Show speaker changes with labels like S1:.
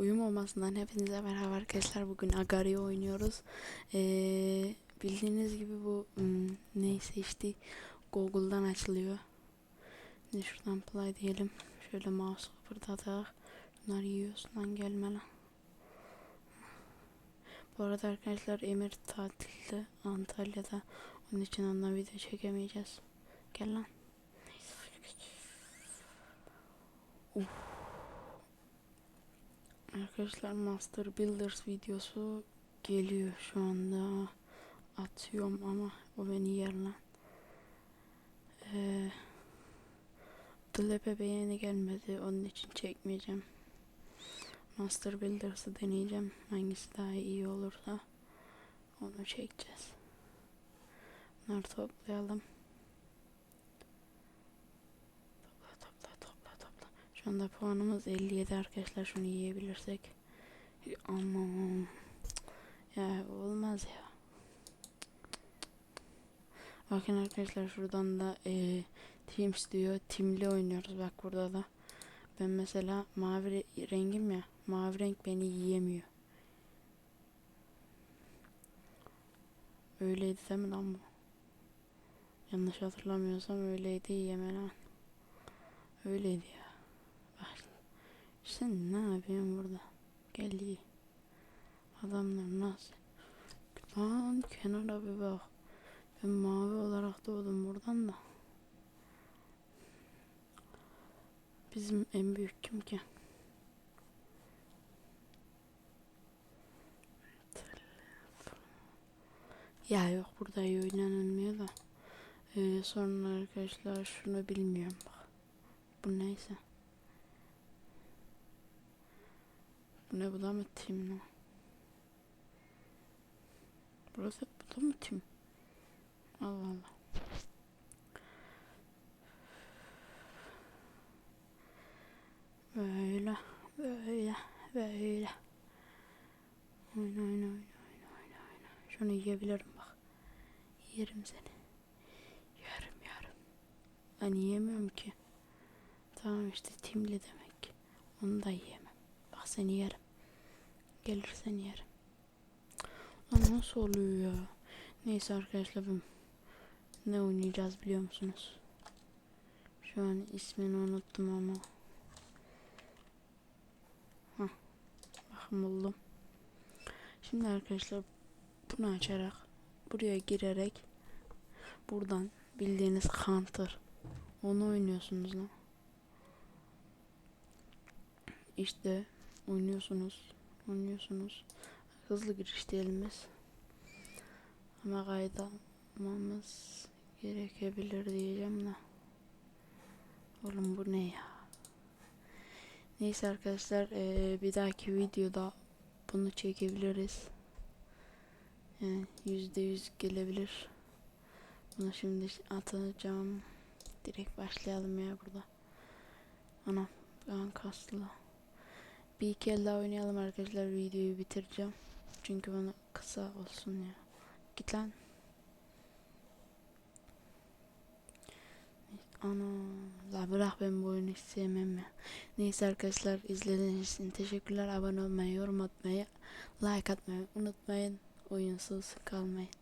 S1: Uyum olmasından hepinize merhaba arkadaşlar. Bugün Agario oynuyoruz. Ee, bildiğiniz gibi bu hmm, neyse işte Google'dan açılıyor. Şimdi şuradan play diyelim. Şöyle mouse kıpırdadık. Bunlar yiyorsun lan gelme lan. Bu arada arkadaşlar Emir tatilde Antalya'da. Onun için onunla video çekemeyeceğiz. Gel lan. Uf. Arkadaşlar Master Builders videosu geliyor şu anda. Atıyorum ama o beni yer lan. Ee, Dlepe beğeni gelmedi. Onun için çekmeyeceğim. Master Builders'ı deneyeceğim. Hangisi daha iyi olursa onu çekeceğiz. Bunları toplayalım. Şu anda puanımız 57 arkadaşlar. Şunu yiyebilirsek. Aman. Ya olmaz ya. Bakın arkadaşlar şuradan da e, Teams diyor. Timli oynuyoruz bak burada da. Ben mesela mavi re- rengim ya. Mavi renk beni yiyemiyor. Öyleydi değil mi lan bu? Yanlış hatırlamıyorsam öyleydi yeme lan. Öyleydi ya. Sen ne yapıyorsun burada? Gel iyi. Adamlar nasıl? Lan kenara bir bak. Ben mavi olarak doğdum buradan da. Bizim en büyük kim ki? Ya yok burada iyi oynanılmıyor da. Ee, sonra arkadaşlar şunu bilmiyorum bak. Bu neyse. Bu ne bu da mı tim lan? Burası bu da mı tim? Allah Allah. Böyle, böyle, böyle. Oyna, oyna, oyna, oyna, oyna, oyna. Şunu yiyebilirim bak. Yerim seni. Yerim, yerim. Ben yiyemiyorum ki. Tamam işte timli demek. Onu da yiyemem. Seni yerim. Gelirsen yerim. Lan nasıl oluyor ya? Neyse arkadaşlar ben ne oynayacağız biliyor musunuz? Şu an ismini unuttum ama. Hah. Bakın buldum. Şimdi arkadaşlar bunu açarak buraya girerek buradan bildiğiniz counter onu oynuyorsunuz lan. İşte oynuyorsunuz. Oynuyorsunuz. Hızlı giriş diyelim. Ama kaydalmamız gerekebilir diyeceğim de. Oğlum bu ne ya? Neyse arkadaşlar eee, bir dahaki videoda bunu çekebiliriz. Yani yüzde yüz gelebilir. Bunu şimdi atacağım. Direkt başlayalım ya burada. Anam ben kaslı. Bir iki el daha oynayalım arkadaşlar videoyu bitireceğim. Çünkü bana kısa olsun ya. Git lan. Ana la bırak ben bu oyunu hiç sevmem ya. Neyse arkadaşlar izlediğiniz için teşekkürler. Abone olmayı, yorum atmayı, like atmayı unutmayın. Oyunsuz kalmayın.